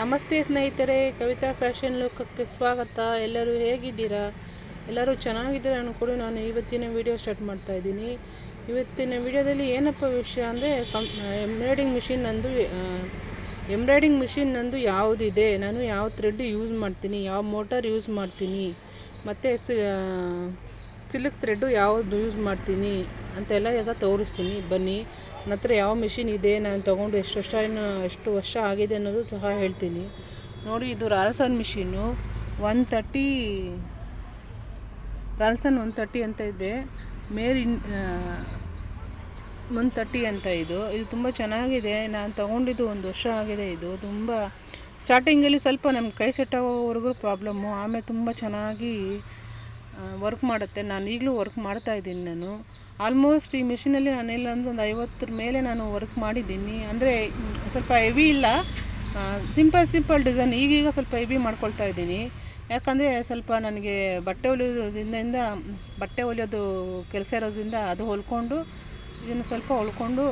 ನಮಸ್ತೆ ಸ್ನೇಹಿತರೆ, ಕವಿತಾ ಫ್ಯಾಷನ್ ಲೋಕಕ್ಕೆ ಸ್ವಾಗತ. ಎಲ್ಲರೂ ಹೇಗಿದ್ದೀರಾ? ಎಲ್ಲರೂ ಚೆನ್ನಾಗಿದ್ದೀರಾ ಅನ್ಕೊಂಡು ನಾನು ಇವತ್ತಿನ ವಿಡಿಯೋ ಸ್ಟಾರ್ಟ್ ಮಾಡ್ತಾ ಇದ್ದೀನಿ. ಇವತ್ತಿನ ವಿಡಿಯೋದಲ್ಲಿ ಏನಪ್ಪ ವಿಷಯ ಅಂದರೆ ಎಂಬ್ರಾಯ್ಡಿಂಗ್ ಮಿಷಿನ್ ನಂದು ಎಂಬ್ರಾಯ್ಡಿಂಗ್ ಮಿಷಿನ್ ನಂದು ಯಾವುದಿದೆ? ನಾನು ಯಾವ ಥ್ರೆಡ್ ಯೂಸ್ ಮಾಡ್ತೀನಿ? ಯಾವ ಮೋಟರ್ ಯೂಸ್ ಮಾಡ್ತೀನಿ? ಮತ್ತು ಸಿಲ್ಕ್ ಥ್ರೆಡ್ಡು ಯಾವುದು ಯೂಸ್ ಮಾಡ್ತೀನಿ ಅಂತೆಲ್ಲ ಈಗ ತೋರಿಸ್ತೀನಿ. ಬನ್ನಿ, ನನ್ನ ಯಾವ ಮಿಷಿನ್ ಇದೆ, ನಾನು ತೊಗೊಂಡು ಎಷ್ಟು ವರ್ಷ ಇನ್ನು ಎಷ್ಟು ವರ್ಷ ಆಗಿದೆ ಅನ್ನೋದು ಸಹ ಹೇಳ್ತೀನಿ. ನೋಡಿ, ಇದು ರಾಲ್ಸನ್ machine one thirty Ralson one thirty ಅಂತ ಇದೆ. ಮೇರ್ ಇನ್ ಒನ್ ತರ್ಟಿ ಅಂತ ಇದು. ಇದು ತುಂಬ ಚೆನ್ನಾಗಿದೆ. ನಾನು ತೊಗೊಂಡಿದ್ದು ಒಂದು ವರ್ಷ ಆಗಿದೆ ಇದು. ತುಂಬ ಸ್ಟಾರ್ಟಿಂಗಲ್ಲಿ ಸ್ವಲ್ಪ ನಮ್ಮ ಕೈ ಸೆಟ್ ಆಗೋವರೆಗೂ ಪ್ರಾಬ್ಲಮ್ಮು ಆಮೇಲೆ ತುಂಬ ಚೆನ್ನಾಗಿ ವರ್ಕ್ ಮಾಡುತ್ತೆ. ನಾನು ಈಗಲೂ ವರ್ಕ್ ಮಾಡ್ತಾ ಇದ್ದೀನಿ ನಾನು. ಆಲ್ಮೋಸ್ಟ್ ಈ ಮಿಷಿನಲ್ಲಿ ನಾನೆಲ್ಲ ಅಂದ್ರೆ ಒಂದು ಐವತ್ತರ ಮೇಲೆ ನಾನು ವರ್ಕ್ ಮಾಡಿದ್ದೀನಿ. ಅಂದರೆ ಸ್ವಲ್ಪ ಹೆವಿ ಇಲ್ಲ. ಸಿಂಪಲ್ ಸಿಂಪಲ್ ಡಿಸೈನ್ ಈಗೀಗ ಸ್ವಲ್ಪ ಹೆವಿ ಮಾಡ್ಕೊಳ್ತಾ ಇದ್ದೀನಿ. ಯಾಕಂದರೆ ಸ್ವಲ್ಪ ನನಗೆ ಬಟ್ಟೆ ಹೊಲಿಯೋದ್ರಿಂದ ಬಟ್ಟೆ ಹೊಲಿಯೋದು ಕೆಲಸ ಇರೋದ್ರಿಂದ ಅದು ಹೊಲ್ಕೊಂಡು, ಇದನ್ನು ಸ್ವಲ್ಪ ಹೊಲ್ಕೊಂಡು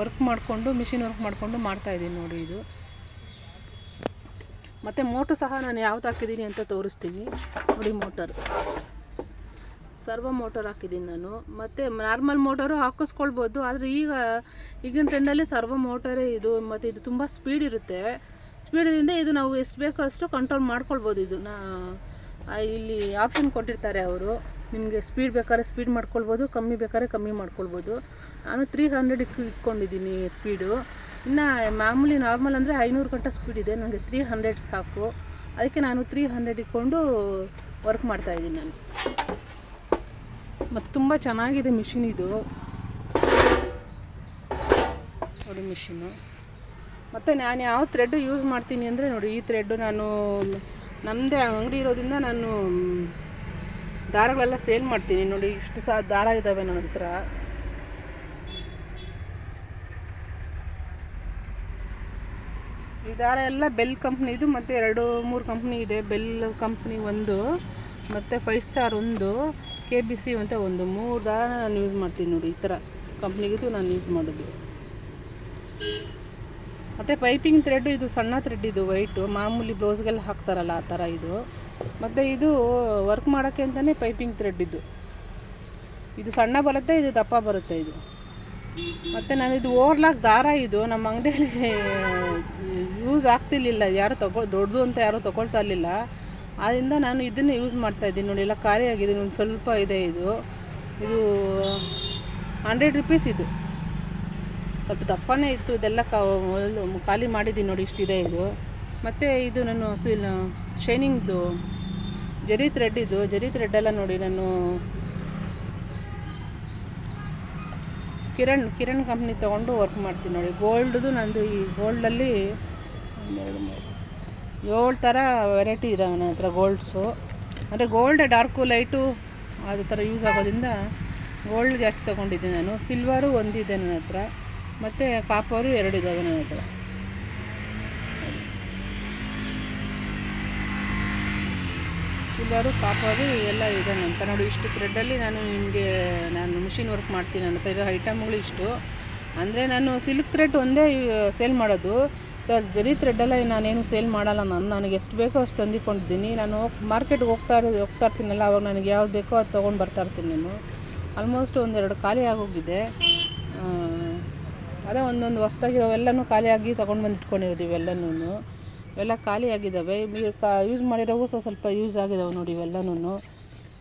ವರ್ಕ್ ಮಾಡಿಕೊಂಡು ಮಿಷಿನ್ ವರ್ಕ್ ಮಾಡಿಕೊಂಡು ಮಾಡ್ತಾಯಿದ್ದೀನಿ ನೋಡಿ ಇದು. ಮತ್ತು ಮೋಟರ್ ಸಹ ನಾನು ಯಾವ್ದು ಹಾಕಿದ್ದೀನಿ ಅಂತ ತೋರಿಸ್ತೀನಿ. ನೋಡಿ ಮೋಟರ್. ಸರ್ವ ಮೋಟರ್ ಹಾಕಿದ್ದೀನಿ ನಾನು. ಮತ್ತು ನಾರ್ಮಲ್ ಮೋಟರು ಹಾಕಿಸ್ಕೊಳ್ಬೋದು, ಆದರೆ ಈಗ, ಈಗಿನ ಟ್ರೆಂಡಲ್ಲಿ ಸರ್ವ ಮೋಟರೇ ಇದು. ಮತ್ತು ಇದು ತುಂಬ ಸ್ಪೀಡ್ ಇರುತ್ತೆ. ಸ್ಪೀಡಿಂದ ಇದು ನಾವು ಎಷ್ಟು ಬೇಕೋ ಅಷ್ಟು ಕಂಟ್ರೋಲ್ ಮಾಡ್ಕೊಳ್ಬೋದು ಇದು. ನಾ ಇಲ್ಲಿ ಆಪ್ಷನ್ ಕೊಟ್ಟಿರ್ತಾರೆ ಅವರು. ನಿಮಗೆ ಸ್ಪೀಡ್ ಬೇಕಾದ್ರೆ ಸ್ಪೀಡ್ ಮಾಡ್ಕೊಳ್ಬೋದು, ಕಮ್ಮಿ ಬೇಕಾದ್ರೆ ಕಮ್ಮಿ ಮಾಡ್ಕೊಳ್ಬೋದು. ನಾನು ತ್ರೀ ಹಂಡ್ರೆಡ್ ಇಕ್ ಇಟ್ಕೊಂಡಿದ್ದೀನಿ ಸ್ಪೀಡು ಇನ್ನು ಮಾಮೂಲಿ ನಾರ್ಮಲ್ ಅಂದರೆ ಐನೂರು ಗಂಟೆ ಸ್ಪೀಡ್ ಇದೆ. ನನಗೆ ತ್ರೀ ಹಂಡ್ರೆಡ್ ಸಾಕು. ಅದಕ್ಕೆ ನಾನು ತ್ರೀ ಹಂಡ್ರೆಡ್ ಇಟ್ಕೊಂಡು ವರ್ಕ್ ಮಾಡ್ತಾಯಿದ್ದೀನಿ ನಾನು. ಮತ್ತು ತುಂಬ ಚೆನ್ನಾಗಿದೆ ಮಿಷಿನ್ ಇದು. ನೋಡಿ ಮಿಷಿನು ಮತ್ತು ನಾನು ಯಾವ ಥ್ರೆಡ್ ಯೂಸ್ ಮಾಡ್ತೀನಿ ಅಂದರೆ ನೋಡಿ, ಈ ಥ್ರೆಡ್ಡು ನಾನು ನಮ್ಮದೇ ಅಂಗಡಿ ಇರೋದ್ರಿಂದ ನಾನು ದಾರಗಳೆಲ್ಲ ಸೇಲ್ ಮಾಡ್ತೀನಿ. ನೋಡಿ, ಇಷ್ಟು ಸಹ ದಾರ ಇದ್ದಾವೆ ನನ್ನ ಹತ್ರ. ಈ ದಾರ ಎಲ್ಲ ಬೆಲ್ ಕಂಪ್ನಿದು ಮತ್ತು ಎರಡು, ಮೂರು ಕಂಪ್ನಿ ಇದೆ. ಬೆಲ್ ಕಂಪ್ನಿ ಒಂದು, ಮತ್ತು ಫೈವ್ ಸ್ಟಾರ್ ಒಂದು ಕೆ ಬಿ ಸಿ ಅಂತ ಒಂದು. ಮೂರು ದಾರ ನಾನು ಯೂಸ್ ಮಾಡ್ತೀನಿ ನೋಡಿ, ಈ ಥರ ಕಂಪ್ನಿಗಿದು ನಾನು ಯೂಸ್ ಮಾಡೋದು. ಮತ್ತು ಪೈಪಿಂಗ್ ಥ್ರೆಡ್ ಇದು ಸಣ್ಣ ಥ್ರೆಡ್ ಇದು ವೈಟು ಮಾಮೂಲಿ ಬ್ಲೌಸ್ಗೆಲ್ಲ ಹಾಕ್ತಾರಲ್ಲ, ಆ ಥರ ಇದು. ಮತ್ತು ಇದು ವರ್ಕ್ ಮಾಡೋಕ್ಕೆ ಅಂತಲೇ ಪೈಪಿಂಗ್ ಥ್ರೆಡ್ ಇದು. ಇದು ಸಣ್ಣ ಬರುತ್ತೆ, ಇದು ದಪ್ಪ ಬರುತ್ತೆ ಇದು. ಮತ್ತು ನಾನು ಇದು ಓವರ್ಲಾಕ್ ದಾರ ಇದು. ನಮ್ಮ ಅಂಗಡಿಯಲ್ಲಿ ಯೂಸ್ ಆಗ್ತಿರ್ಲಿಲ್ಲ. ಯಾರು ತಗೊ, ದೊಡ್ಡದು ಅಂತ ಯಾರೂ ತೊಗೊಳ್ತಾ ಇರಲಿಲ್ಲ. ಆದ್ದರಿಂದ ನಾನು ಇದನ್ನೇ ಯೂಸ್ ಮಾಡ್ತಾ ಇದ್ದೀನಿ. ನೋಡಿ, ಎಲ್ಲ ಖಾಲಿ ಆಗಿದೆ ಒಂದು ಸ್ವಲ್ಪ ಇದೆ ಇದು. ಇದು ಹಂಡ್ರೆಡ್ ರುಪೀಸ್ ಇದು. ಸ್ವಲ್ಪ ದಪ್ಪನೇ ಇತ್ತು. ಇದೆಲ್ಲ ಖಾಲಿ ಮಾಡಿದ್ದೀನಿ ನೋಡಿ, ಇಷ್ಟಿದೆ ಇದು. ಮತ್ತು ಇದು ನಾನು ಶೈನಿಂಗ್ದು ಜರಿ ಥ್ರೆಡ್ ಇದು. ಜರಿ ಥ್ರೆಡ್ ಎಲ್ಲ ನೋಡಿ, ನಾನು ಕಿರಣ್ ಕಿರಣ್ ಕಂಪ್ನಿ ತೊಗೊಂಡು ವರ್ಕ್ ಮಾಡ್ತೀನಿ ನೋಡಿ. ಗೋಲ್ಡ್ದು ನಂದು ಈ ಗೋಲ್ಡಲ್ಲಿ ಒಂದೆರಡು ಮೂರು. ಏಳು ಥರ ವೆರೈಟಿ ಇದಾವೆ ನನ್ನ ಹತ್ರ ಗೋಲ್ಡ್ಸು ಅಂದರೆ ಗೋಲ್ಡ್ ಡಾರ್ಕು ಲೈಟು ಅದು ಥರ ಯೂಸ್ ಆಗೋದ್ರಿಂದ ಗೋಲ್ಡ್ ಜಾಸ್ತಿ ತೊಗೊಂಡಿದ್ದೀನಿ ನಾನು. ಸಿಲ್ವರು ಒಂದಿದೆ ನನ್ನ ಹತ್ರ, ಮತ್ತು ಕಾಪರು ಎರಡು ಇದ್ದಾವೆ ನನ್ನ ಹತ್ರ. ಸಿಲ್ವರು ಕಾಪರು ಎಲ್ಲ ಇದೆ ನನ್ನ ಹತ್ರ. ನೋಡಿ, ಇಷ್ಟು ಥ್ರೆಡ್ಡಲ್ಲಿ ನಾನು ನಿಮಗೆ, ನಾನು ಮಿಷಿನ್ ವರ್ಕ್ ಮಾಡ್ತೀನಿ ನನ್ನ ಹತ್ರ. ಇರೋ ಐಟಮ್ಗಳು ಇಷ್ಟು. ಅಂದರೆ ನಾನು ಸಿಲ್ಕ್ ಥ್ರೆಡ್ ಒಂದೇ ಸೇಲ್ ಮಾಡೋದು. ತ- ಜರಿ ಥ್ರೆಡ್ಡೆಲ್ಲ ನಾನೇನು ಸೇಲ್ ಮಾಡಲ್ಲ. ನಾನು ನನಗೆ ಎಷ್ಟು ಬೇಕೋ ಅಷ್ಟು ತಂದಿಕೊಂಡಿದ್ದೀನಿ ನಾನು ಮಾರ್ಕೆಟ್ಗೆ ಹೋಗ್ತಾ ಇರೋ ಹೋಗ್ತಾ ಇರ್ತೀನಲ್ಲ, ಅವಾಗ ನನಗೆ ಯಾವ್ದು ಬೇಕೋ ಅದು ತೊಗೊಂಡು ಬರ್ತಾ ಇರ್ತೀನಿ ನಾನು. ಆಲ್ಮೋಸ್ಟ್ ಒಂದೆರಡು ಖಾಲಿ ಆಗೋಗಿದೆ. ಅದೇ ಒಂದೊಂದು ಹೊಸ್ದಾಗಿರೋವೆಲ್ಲನೂ ಖಾಲಿಯಾಗಿ ತೊಗೊಂಡು ಬಂದು ಇಟ್ಕೊಂಡಿರೋದು ಇವೆಲ್ಲನೂ ಇವೆಲ್ಲ ಖಾಲಿ ಆಗಿದ್ದಾವೆ ಈಗ ಕಾ ಯೂಸ್ ಮಾಡಿರೋವು ಸ್ವಲ್ಪ ಸ್ವಲ್ಪ ಯೂಸ್ ಆಗಿದ್ದಾವೆ ನೋಡಿ ಇವೆಲ್ಲನೂ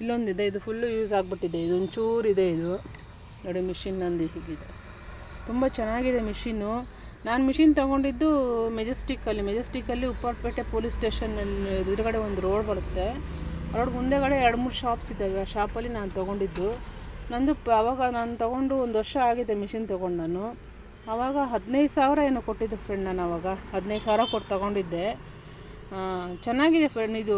ಇಲ್ಲೊಂದಿದೆ, ಇದು ಫುಲ್ಲು ಯೂಸ್ ಆಗಿಬಿಟ್ಟಿದೆ. ಇದು ಒಂಚೂರು ಇದೆ ಇದು. ನೋಡಿ ಮಿಷಿನ್ ನಂದು ಹೀಗಿದೆ. ತುಂಬ ಚೆನ್ನಾಗಿದೆ ಮಿಷಿನ್ನು ನಾನು ಮಿಷಿನ್ ತೊಗೊಂಡಿದ್ದು ಮೆಜೆಸ್ಟಿಕ್ಕಲ್ಲಿ ಮೆಜೆಸ್ಟಿಕ್ಕಲ್ಲಿ ಉಪ್ಪಾಟ್ಪೇಟೆ ಪೊಲೀಸ್ ಸ್ಟೇಷನಲ್ಲಿ ಎದುರುಗಡೆ ಒಂದು ರೋಡ್ ಬರುತ್ತೆ. ರೋಡ್ ಮುಂದೆಗಡೆ ಎರಡು, ಮೂರು ಶಾಪ್ಸ್ ಇದ್ದಾವೆ. ಆ ಶಾಪಲ್ಲಿ ನಾನು ತೊಗೊಂಡಿದ್ದು. ನಂದು ಆವಾಗ ನಾನು ತೊಗೊಂಡು ಒಂದು ವರ್ಷ ಆಗಿದೆ ಮಿಷಿನ್ ತೊಗೊಂಡು ನಾನು. ಆವಾಗ ಹದಿನೈದು ಸಾವಿರ ಏನೋ ಕೊಟ್ಟಿದ್ದೆ ಫ್ರೆಂಡ್ ನಾನು ಆವಾಗ ಹದಿನೈದು ಸಾವಿರ ಕೊಟ್ಟು ತೊಗೊಂಡಿದ್ದೆ. ಚೆನ್ನಾಗಿದೆ ಫ್ರೆಂಡ್ ಇದು.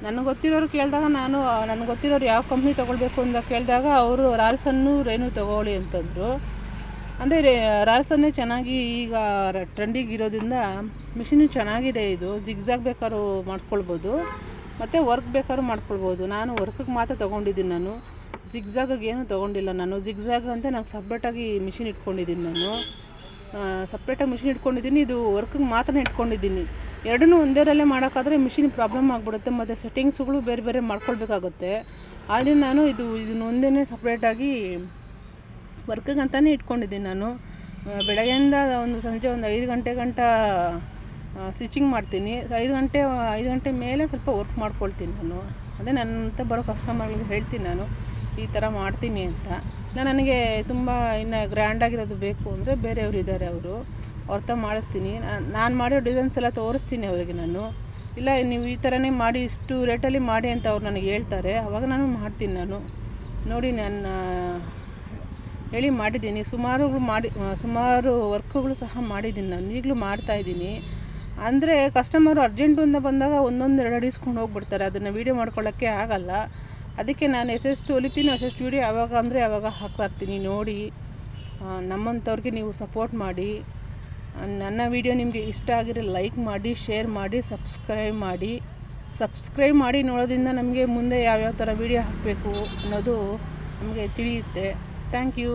ನನಗೆ ಗೊತ್ತಿರೋರು ಕೇಳಿದಾಗ ನಾನು, ನನಗೆ ಗೊತ್ತಿರೋರು ಯಾವ ಕಂಪ್ನಿ ತೊಗೊಳ್ಬೇಕು ಅಂತ ಕೇಳಿದಾಗ ಅವರು ರಾಲ್ಸನ್ನು ರೇನು ತೊಗೊಳ್ಳಿ ಅಂತಂದರು. ಅಂದರೆ ರಾಲ್ಸನ್ನೇ ಚೆನ್ನಾಗಿ ಈಗ ಟ್ರೆಂಡಿಗೆ ಇರೋದ್ರಿಂದ ಮಿಷಿನು ಚೆನ್ನಾಗಿದೆ ಇದು. ಜಿಗ್ಜಾಗ್ ಬೇಕಾದ್ರೂ ಮಾಡ್ಕೊಳ್ಬೋದು. ಮತ್ತು ವರ್ಕ್ ಬೇಕಾದ್ರೂ ಮಾಡ್ಕೊಳ್ಬೋದು. ನಾನು ವರ್ಕಿಗೆ ಮಾತ್ರ ತೊಗೊಂಡಿದ್ದೀನಿ ನಾನು. ಜಿಗ್ಜಾಗಾಗಿ ಏನೂ ತೊಗೊಂಡಿಲ್ಲ ನಾನು. ಜಿಗ್ಜಾಗ್ ಅಂತ ನಾನು ಸಪ್ರೇಟಾಗಿ ಮಿಷಿನ್ ಇಟ್ಕೊಂಡಿದ್ದೀನಿ ನಾನು. ಸಪ್ರೇಟಾಗಿ ಮಿಷಿನ್ ಇಟ್ಕೊಂಡಿದ್ದೀನಿ. ಇದು ವರ್ಕಿಗೆ ಮಾತ್ರ ಇಟ್ಕೊಂಡಿದ್ದೀನಿ. ಎರಡನ್ನೂ ಒಂದೇರಲ್ಲೇ ಮಾಡೋಕ್ಕಾದ್ರೆ ಮಿಷಿನ್ ಪ್ರಾಬ್ಲಮ್ ಆಗಿಬಿಡುತ್ತೆ. ಮತ್ತು ಸೆಟ್ಟಿಂಗ್ಸ್ಗಳು ಬೇರೆ ಬೇರೆ ಮಾಡ್ಕೊಳ್ಬೇಕಾಗುತ್ತೆ. ಆದರೆ ನಾನು ಇದು, ಇದನ್ನ ಒಂದೇ ಸಪ್ರೇಟಾಗಿ ವರ್ಕಿಗೆ ಅಂತಲೇ ಇಟ್ಕೊಂಡಿದ್ದೀನಿ ನಾನು. ಬೆಳಗ್ಗೆಯಿಂದ ಒಂದು ಸಂಜೆ ಒಂದು ಐದು ಗಂಟೆ ಗಂಟ ಸ್ಟಿಚಿಂಗ್ ಮಾಡ್ತೀನಿ. ಐದು ಗಂಟೆ ಐದು ಗಂಟೆ ಮೇಲೆ ಸ್ವಲ್ಪ ವರ್ಕ್ ಮಾಡ್ಕೊಳ್ತೀನಿ ನಾನು. ಅದೇ ನನ್ನಂತ ಬರೋ ಕಸ್ಟಮರ್ಗಳಿಗೆ ಹೇಳ್ತೀನಿ ನಾನು, ಈ ಥರ ಮಾಡ್ತೀನಿ ಅಂತ. ನಾನು ನನಗೆ ತುಂಬ ಇನ್ನು ಗ್ರ್ಯಾಂಡಾಗಿರೋದು ಬೇಕು ಅಂದರೆ ಬೇರೆಯವರು ಇದ್ದಾರೆ ಅವರು. ಹತ್ರ ಮಾಡಿಸ್ತೀನಿ. ನಾನು ಮಾಡಿರೋ ಡಿಸೈನ್ಸ್ ಎಲ್ಲ ತೋರಿಸ್ತೀನಿ ಅವರಿಗೆ ನಾನು. ಇಲ್ಲ, ನೀವು ಈ ಥರನೇ ಮಾಡಿ, ಇಷ್ಟು ರೇಟಲ್ಲಿ ಮಾಡಿ ಅಂತ ಅವ್ರು ನನಗೆ ಹೇಳ್ತಾರೆ. ಅವಾಗ ನಾನು ಮಾಡ್ತೀನಿ ನಾನು. ನೋಡಿ ನನ್ನ ಹೇಳಿ ಮಾಡಿದ್ದೀನಿ. ಸುಮಾರು ಮಾಡಿ ಸುಮಾರು ವರ್ಕ್ಗಳು ಸಹ ಮಾಡಿದ್ದೀನಿ ನಾನು. ಈಗಲೂ ಮಾಡ್ತಾಯಿದ್ದೀನಿ ಅಂದರೆ ಕಸ್ಟಮರು ಅರ್ಜೆಂಟು ಅಂತ ಬಂದಾಗ ಒಂದೊಂದು ಎರಡು ಅಡಿಸ್ಕೊಂಡು ಹೋಗ್ಬಿಡ್ತಾರೆ. ಅದನ್ನು ವೀಡಿಯೋ ಮಾಡ್ಕೊಳ್ಳೋಕ್ಕೆ ಆಗಲ್ಲ. ಅದಕ್ಕೆ ನಾನು ಎಷ್ಟೆಷ್ಟು ಹೊಲಿತೀನಿ ಅಷ್ಟೆಷ್ಟು ವೀಡಿಯೋ ಯಾವಾಗ ಅಂದರೆ ಯಾವಾಗ ಹಾಕ್ತಾ ಇರ್ತೀನಿ ನೋಡಿ. ನಮ್ಮಂಥವ್ರಿಗೆ ನೀವು ಸಪೋರ್ಟ್ ಮಾಡಿ. ನನ್ನ ವೀಡಿಯೋ ನಿಮಗೆ ಇಷ್ಟ ಆಗಿರೋ ಲೈಕ್ ಮಾಡಿ ಶೇರ್ ಮಾಡಿ ಸಬ್ಸ್ಕ್ರೈಬ್ ಮಾಡಿ. ಸಬ್ಸ್ಕ್ರೈಬ್ ಮಾಡಿ ನೋಡೋದ್ರಿಂದ ನಮಗೆ ಮುಂದೆ ಯಾವ್ಯಾವ ಥರ ವೀಡಿಯೋ ಹಾಕಬೇಕು ಅನ್ನೋದು ನಮಗೆ ತಿಳಿಯುತ್ತೆ. Thank you